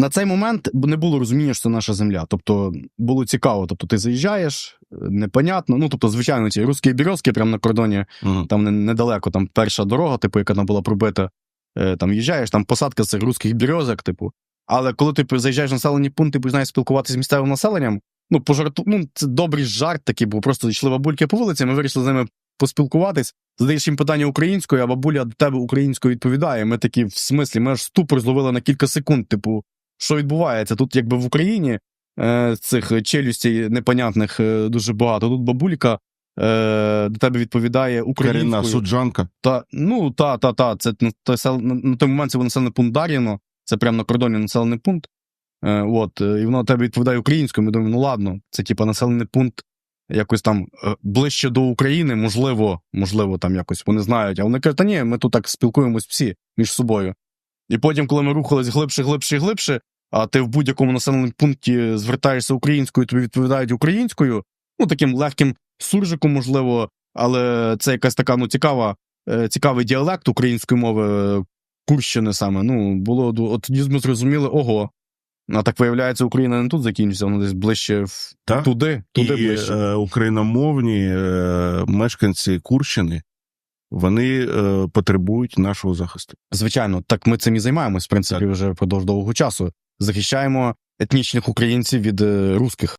На цей момент не було розуміння, що це наша земля. Тобто було цікаво. Тобто, ти заїжджаєш, непонятно. Ну, тобто, звичайно, ці русські бірозки прямо на кордоні, Мгм. там недалеко, там перша дорога, типу, яка там була пробита. Е, Там їжджаєш, там посадка цих русських бірозок, типу. Але коли ти заїжджаєш в населені пункти, ти починаєш спілкуватися з місцевим населенням, ну, пожарту, ну, це добрий жарт такий, був. Просто йшли бабульки по вулиці, ми вирішили з ними поспілкуватись. Задаєш їм питання українською, а бабуля до тебе українською відповідає. Ми такі, в смислі, ми аж ступор зловили на кілька секунд. Типу, що відбувається? Тут, якби в Україні е, цих челюстей непонятних е, дуже багато. Тут бабулька е, до тебе відповідає українською. суджанка. Та, ну, та, та, та. Це на той, сел- на, на той момент це був населений пункт Дар'їно, це прямо на кордоні населений пункт. Е, от, е, і воно тебе відповідає українською. Ми думаємо, ну ладно, це типа населений пункт якось там е, ближче до України, можливо, можливо, там якось вони знають. А вони кажуть, та ні, ми тут так спілкуємось всі між собою. І потім, коли ми рухались глибше, глибше глибше, а ти в будь-якому населеному пункті звертаєшся українською, тобі відповідають українською, ну таким легким суржиком, можливо, але це якась така ну цікава, е, цікавий діалект української мови е, Курщини саме. Ну, було от тоді ми зрозуміли, ого. А так виявляється, Україна не тут закінчиться, вона десь ближче в... Так? туди, туди і ближче. е, україномовні е, мешканці Курщини вони е, потребують нашого захисту. Звичайно, так ми цим і займаємось, в принципі, вже впродовж довгого часу. Захищаємо етнічних українців від е, русських.